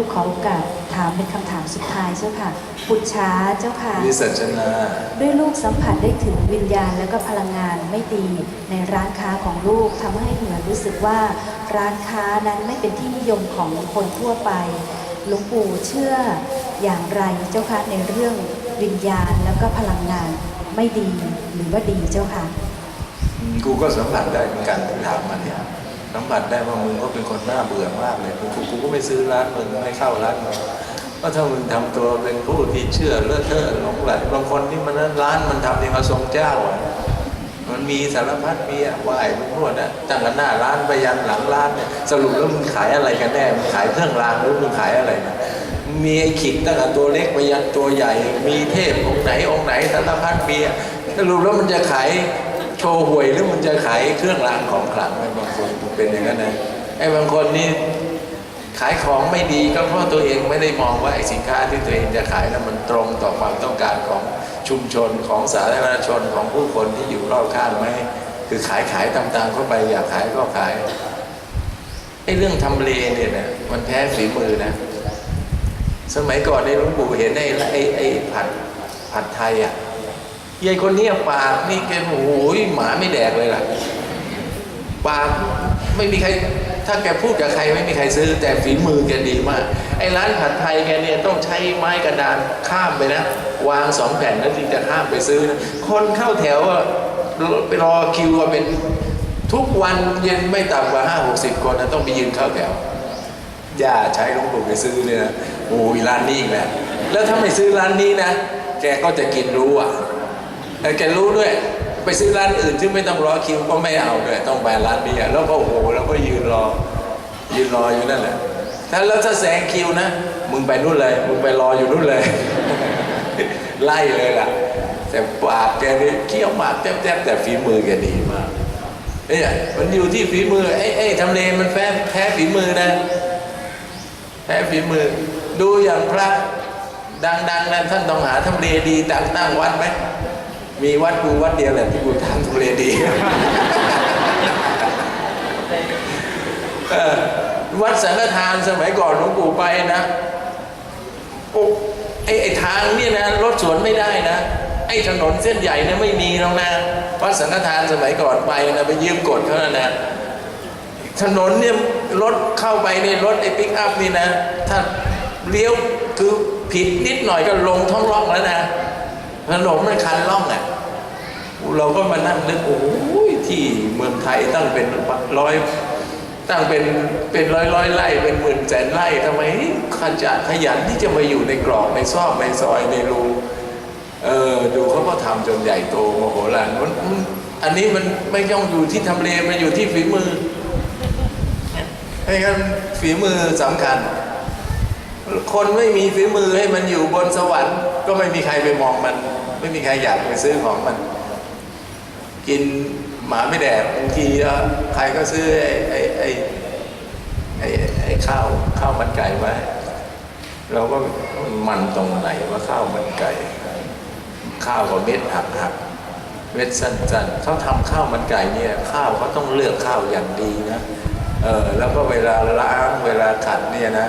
ลูกขอโอกาสถามเป็นคำถามสุดท้ายเจ้าค่ะปุจฉาเจ้าค่ะ วิสัชนาด้วยลูกสัมผัสได้ถึงวิญญาณและก็พลังงานไม่ดี ในร้านค้าของลูกทำให้เหมือนรู้สึกว่า ร้านค้านั้นไม่เป็นที่นิยมของคนทั่วไปหลวงปู่เชื่ออย่างไรเจ้าค่ะในเรื่องวิญญาณแล้วก็พลังงานไม่ดีหรือว่าดีเจ้าค่ะอืมกูก็สัมผัสได้เหมือนกันที่ถามมาเนี่ย สัมผัสได้ว่ามึงก็เป็นคนน่าเบื่อมากเลยกูกูก็ไม่ซื้อร้านมึงไม่เข้าร้านมึงเพราะถ้ามึงทำตัวเป็นผู้ที่เชื่อเลื่อะเทอะหลงไหลบางคนที่มันนั้นร้านมันทำอย่าทรงเจ้าอะมันมีสารพัดมีอะไหวมึงพวดอะตั้งแต่หน้าร้านไปยันหลังร้านเนี่ยสรุปแล้วมึงขายอะไรกันแน่มึงขายเครื่องรางหรือมึงขายอะไรนะมีไอ้ขิดตั้งแต่ตัวเล็กไปยันตัวใหญ่ มีเทพองค์ไหนองค์ไหนสารพัดมีอะสรุปแล้วมันจะขาย โชว์หวยหรือมันจะขายเครื่องรางของขลังไอ้บางคนเป็นอย่างนั้นนะไอ้บางคนนี่ขายของไม่ดีก็เพราะตัวเองไม่ได้มองว่าไอ้สินค้าที่ตัวเองจะขายนั้นมันตรงต่อความต้องการของชุมชนของสาธารณชนของผู้คนที่อยู่รอบข้างไหมคือขายขายตามๆเข้าไปอยากขายก็ขายไอ้เรื่องทำเลเนี่ยนะมันแพ้ฝีมือนะ สมัยก่อนในหลวงปู่เห็นไอ้ไอ้ไอ้ผัดผัดไทยอะ ยายคนนี้ปากนี่แกโอ้โหหมาไม่แดกเลยล่ะ ปากไม่มีใคร ถ้าแกพูดกับใครไม่มีใครซื้อ แต่ฝีมือแกดีมาก ไอ้ร้านผัดไทยแกเนี่ยต้องใช้ไม้กระดานข้ามไปนะ วางสองแผ่นแล้วถึงจะข้ามไปซื้อนะคนเข้าแถวอะไปรอคิวอะเป็นทุกวันเย็นไม่ต่ำกว่าห้าหกสิบคนนะต้องไปยืนเข้าแถวอย่าใช้หลวงปู่ไปซื้อเนี่ยนะโอ้ยร้านนี้อีกแล้วแล้วถ้าไม่ซื้อร้านนี้นะ แกก็จะกินรู้อะ แต่แกรู้ด้วย ไปซื้อร้านอื่นที่ไม่ต้องรอคิวก็ไม่เอาด้วยต้องไปร้านนี้แล้วก็โอ้โหแล้วก็ยืนรอ ยืนรออยู่นั่นแหละถ้าแล้วถ้าแซงคิวนะ มึงไปนู่นเลย มึงไปรออยู่นู่นเลย ไล่เลยล่ะ แต่ปากแกนี่เคี้ยวหมากแทบๆแต่ฝีมือแกดีมากเนี่ยมันอยู่ที่ฝีมือไอ้ไอ้ทำเลมันแพ้แพ้ฝีมือนะแพ้ฝีมือ ดูอย่างพระดังๆนั้นท่านต้องหาทำเลดีตั้งตั้งวัดไหม มีวัดกูวัดเดียวแหละที่กูทำทำเลดีเออวัดสังฆทานสมัยก่อนหลวงปู่ไปนะโอ้ไอไอทางเนี่ยนะรถสวนไม่ได้นะไอถนนเส้นใหญ่เนี่ยไม่มีแล้วนะวัดสังฆทานสมัยก่อนไปนะไปยืมกฎเขานะนะถนนเนี่ยรถเข้าไปในรถไอ้ปิกอัพนี่นะ ถ้าเลี้ยวคือผิดนิดหน่อยก็ลงท้องร่องแล้วนะ ถนนมันคันร่องอะเราก็มานั่งนึกโอ้ยที่เมืองไทยตั้งเป็นร้อยตั้งเป็นเป็นร้อยร้อยไร่เป็นหมื่นแสนไร่ทำไมขยันขยันที่จะมาอยู่ในกรอบในซอกในซอยในรูเออดูเขาก็ทำจนใหญ่โตโมโหลานมันมันอันนี้มันไม่ต้องอยู่ที่ทำเลมันอยู่ที่ฝีมือให้กันฝีมือสำคัญ คนไม่มีฝีมือให้มันอยู่บนสวรรค์ ก็ไม่มีใครไปมองมัน ไม่มีใครอยากไปซื้อของมัน กินหมาไม่แดกบางทีใครก็ซื้อไอ้ไอ้ไอ้ไอ้ไอ้ข้าวข้าวมันไก่มาเราก็มันตรงไหนว่าข้าวมันไก่ ข้าวกับเม็ดหักหักเม็ดสั้นๆเขาทำข้าวมันไก่เนี่ย ข้าวเขาต้องเลือกข้าวอย่างดีนะเออแล้วก็เวลาล้างเวลาขัดเนี่ยนะ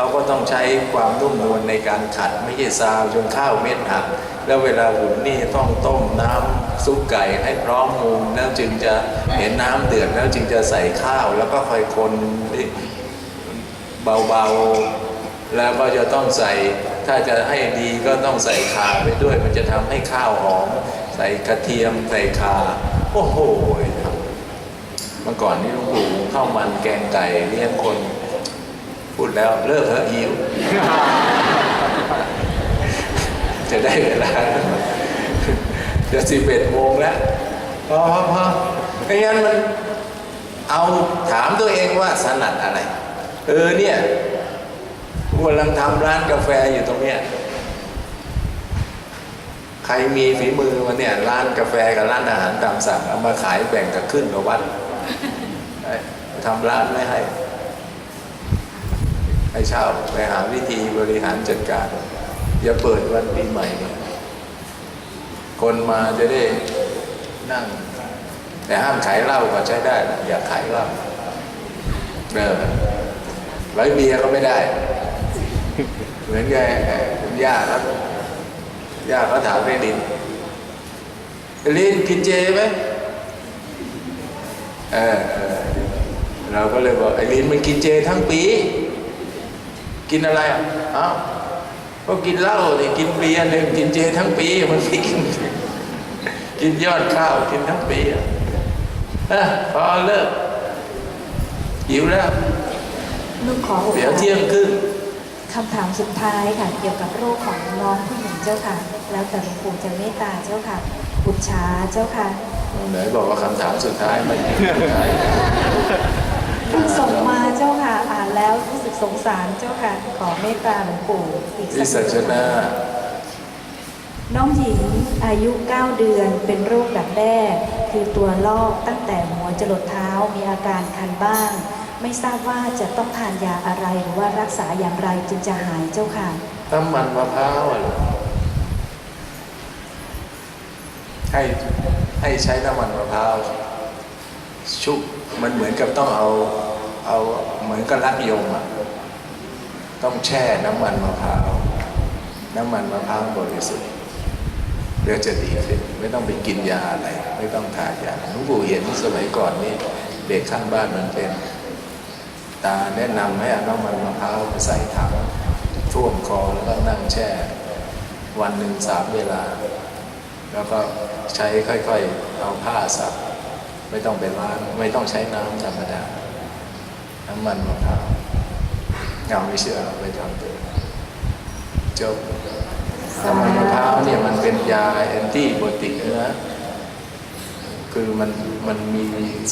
เขาก็ต้องใช้ความนุ่มนวลในการขัดไม่ใช่ซาวจนข้าวเม็ดหักแล้วเวลาหุงนี่ต้องต้มน้ำซุปไก่ให้พร้อมมูลแล้วจึงจะเห็นน้ำเดือดแล้วจึงจะใส่ข้าว แล้วก็ค่อยคนเบาๆ แล้วก็จะต้องใส่ถ้าจะให้ดีก็ต้องใส่ข่าไปด้วย มันจะทำให้ข้าวหอม ใส่กระเทียมใส่ข่าโอ้โหเมื่อก่อนนี่ลุงปู่ข้าวมันแกงไก่เลี้ยงคน พูดแล้วเลิกเถอะหิว จะได้เวลา จะสิบเอ็ดโมงแล้วพอพอพอไม่งั้นมันเอาถามตัวเองว่าถนัดอะไร เออเนี่ยกำลังทำร้านกาแฟอยู่ตรงเนี้ยใครมีฝีมือมาเนี่ยร้านกาแฟกับร้านอาหารตามสั่งเอามาขายแบ่งกับขึ้นกับวัดทำร้านไม่ให้ ให้เช่าไปหาวิธีบริหารจัดการ อย่าเปิดวันปีใหม่เนี่ยคนมาจะได้นั่ง แต่ห้ามขายเหล้าก็ใช้ได้ อย่าขายเหล้าเออไว้เบียร์ก็ไม่ได้ เหมือนกับคุณย่าครับย่าเขาถามไอ้ลินลินกินเจไหมเออเออเราก็เลยบอกไอ้ลินมันกินเจทั้งปี กินอะไรอะเอ้าก็กินเหล้าเลยกินเบียร์เลยกินเจทั้งปีมันไม่กินกินยอดข้าวกินทั้งปีอะเอ้อพอเลิกหิวแล้วลูกขอโอเดี๋ยวกาสเที่ยงครึ่งคำถามสุดท้ายค่ะ เกี่ยวกับโรคของน้องผู้หญิงเจ้าค่ะ แล้วแต่หลวงปู่จะเมตตาเจ้าค่ะบุตรชาเจ้าค่ะไหนบอกว่าคำถามสุดท้ายไม่สุดท้ายเพิ่งส่งมาเจ้าค่ะ อ่านแล้วรู้ สึกสงสารเจ้าค่ะ ขอเมตตาหลวงปู่อีกวิสัสักชนาน้องหญิงอายุ 9 เดือนเป็นโรคดักแด้คือตัวลอกตั้งแต่หัวจรดเท้ามีอาการคันบ้าง ไม่ทราบว่าจะต้องทานยาอะไรหรือว่ารักษาอย่างไรจึงจะหายเจ้าค่ะน้ำมันมะพร้าวอะเหรอให้ให้ใช้น้ำมันมะพร้าวชุบมันเหมือนกับต้องเอาเอาเหมือนกับรักยมอะ ต้องแช่น้ำมันมะพร้าวน้ำมันมะพร้าวบริสุทธิ์เดี๋ยวจะดีขึ้นไม่ต้องไปกินยาอะไร ไม่ต้องทานยาหลวงปู่เห็นสมัยก่อนนี่เด็กข้างบ้านมันเป็น ตาแนะนำให้เอาน้ำมันมะพร้าวไปใส่ถังท่วมคอแล้วก็นั่งแช่ วันหนึ่งสามเวลา แล้วก็ใช้ค่อยๆเอาผ้าสับไม่ต้องไปล้างไม่ต้องใช้น้ำธรรมดาน้ำมันมะพร้าว เงาไม่เชื่อไปทำดูจบน้ำมันมะพร้าวเนี่ยมันเป็นยาแอนตี้บอติกนะคือมันมันมี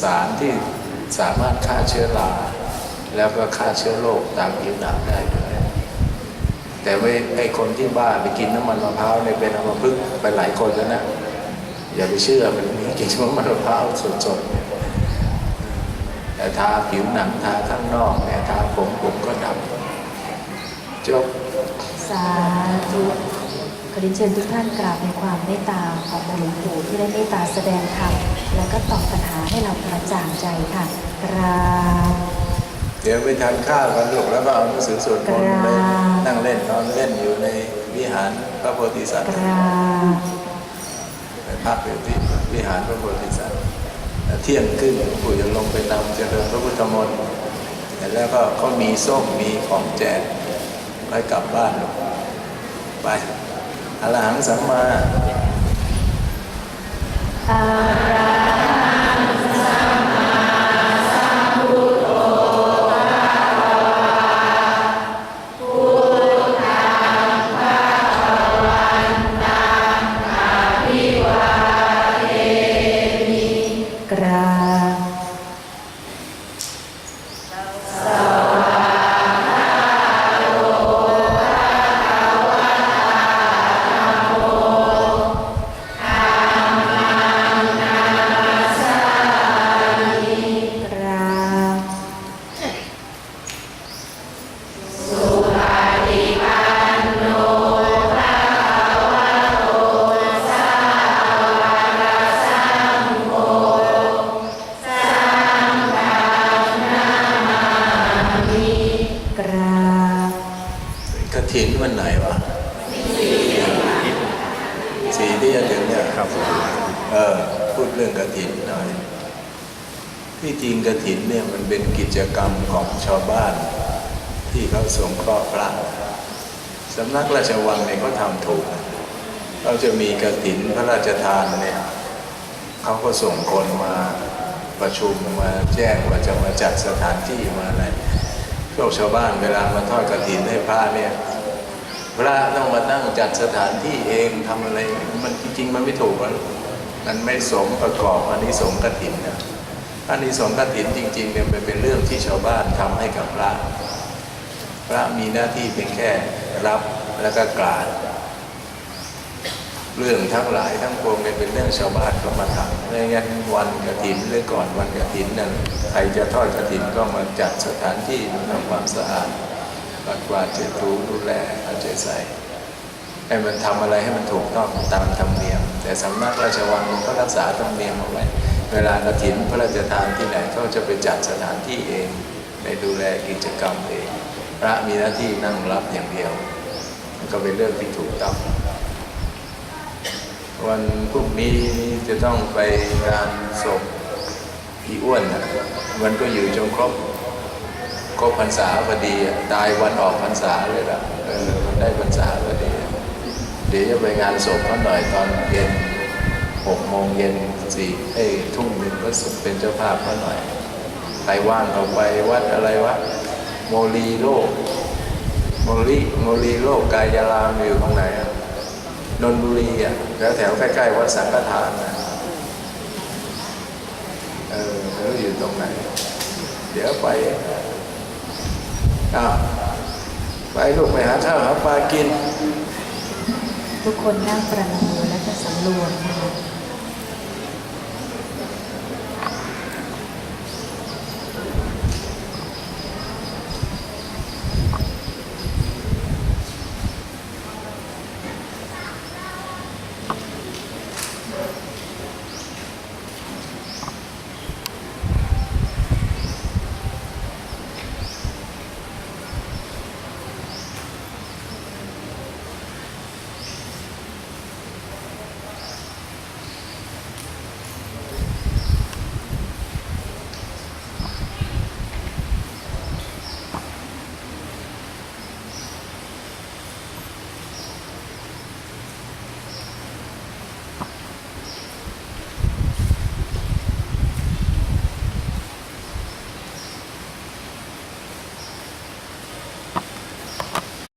สารที่สามารถฆ่าเชื้อราแล้วก็ฆ่าเชื้อโรคตามผิวหนังได้ด้วยแต่ไม่ไอคนที่บ้าไปกินน้ำมันมะพร้าวเนี่ยเป็นอัมพฤกษ์ไปหลายคนแล้วนะอย่าไปเชื่อมันมีกินน้ำมันมะพร้าวสดๆเนี่ย ทาผิวหนังทาข้างนอกเนี่ยทาผมผมก็ดำจบ สาธุขอเรียนเชิญทุกท่านกราบในความเมตตาของหลวงปู่ที่ได้เมตตาแสดงธรรมและก็ตอบปัญหาให้เรากระจ่างใจค่ะกราบเดี๋ยวไปทานข้าวกันลูกแล้วก็เอาหนังสือสวดมนต์ไปครับนั่งเล่นนอนเล่นอยู่ในวิหารพระโพธิสัตว์กราบไปพักอยู่ที่วิหารพระโพธิสัตว์แล้ว เที่ยงครึ่งหลวงปู่จะลงไปนำเจริญพระพุทธมนต์แล้วก็เขามีส้มมีของแจกไปกลับบ้านไปอรหังสัมมาอารา สีที่จะถึงเนี่ยครับเออพูดเรื่องกระถินหน่อย ที่จริงกระถินเนี่ยมันเป็นกิจกรรมของชาวบ้าน ที่เขาสงเคราะห์พระสำนักราชวังเนี่ยเขาทำถูกเขาจะมีกระถินพระราชทานเนี่ยเขาก็ส่งคนมาประชุมมาแจ้งว่าจะมาจัดสถานที่มาอะไรพวกชาวบ้านเวลามาทอดกระถินให้พระเนี่ย พระต้องมาตั้งจัดสถานที่เองทำอะไร มันจริงๆ มันไม่ถูกมันมันไม่สมประกอบอันนี้สงกฐินนะอันนี้สงกฐินจริงๆเนี่ยมันเป็นเรื่องที่ชาวบ้านทำให้กับพระ พระมีหน้าที่เพียงแค่รับแล้วก็กราดเรื่องทั้งหลายทั้งปวงเนี่ยเป็นเรื่องชาวบ้านก็มาทำไม่งั้นวันกฐินหรือก่อนวันกฐินนั่นใครจะทอดกฐินก็มาจัดสถานที่ทำความสะอาด ปักวาดเช็ดถูดูแลเอาใจใส่ให้มันทำอะไรให้มันถูกต้องตามธรรมเนียม แต่สำนักราชวังมันก็รักษาธรรมเนียมเอาไว้ เวลากระถินพระราชทานที่ไหนเขาจะไปจัดสถานที่เองในดูแลกิจกรรมเอง พระมีหน้าที่นั่งรับอย่างเดียว มันก็เป็นเรื่องที่ถูกต้อง วันพรุ่งนี้จะต้องไปงานศพพี่อ้วนนะมันก็อยู่จนครบ ครบพรรษาพอดีตายวันออกพรรษาเลยล่ะเออมันได้พรรษาพอดี เดี๋ยวจะไปงานศพเขาหน่อยตอนเย็นหกโมงเย็นสี่เอ้ทุ่มหนึ่งก็สุดเป็นเจ้าภาพเขาหน่อยใครว่างก็ไปวัดอะไรวะโมลีโลกโมลีโมลีโลกกายารามอยู่ตรงไหนอะนนบุรีอะแถวแถวใกล้ๆวัดสังฆทานนะเออไม่รู้อยู่ตรงไหน เดี๋ยวไป อ้าวไปลูกไปหาข้าวหาปลากิน ทุกคนนั่งประนมมือและก็สำรวมนะคะ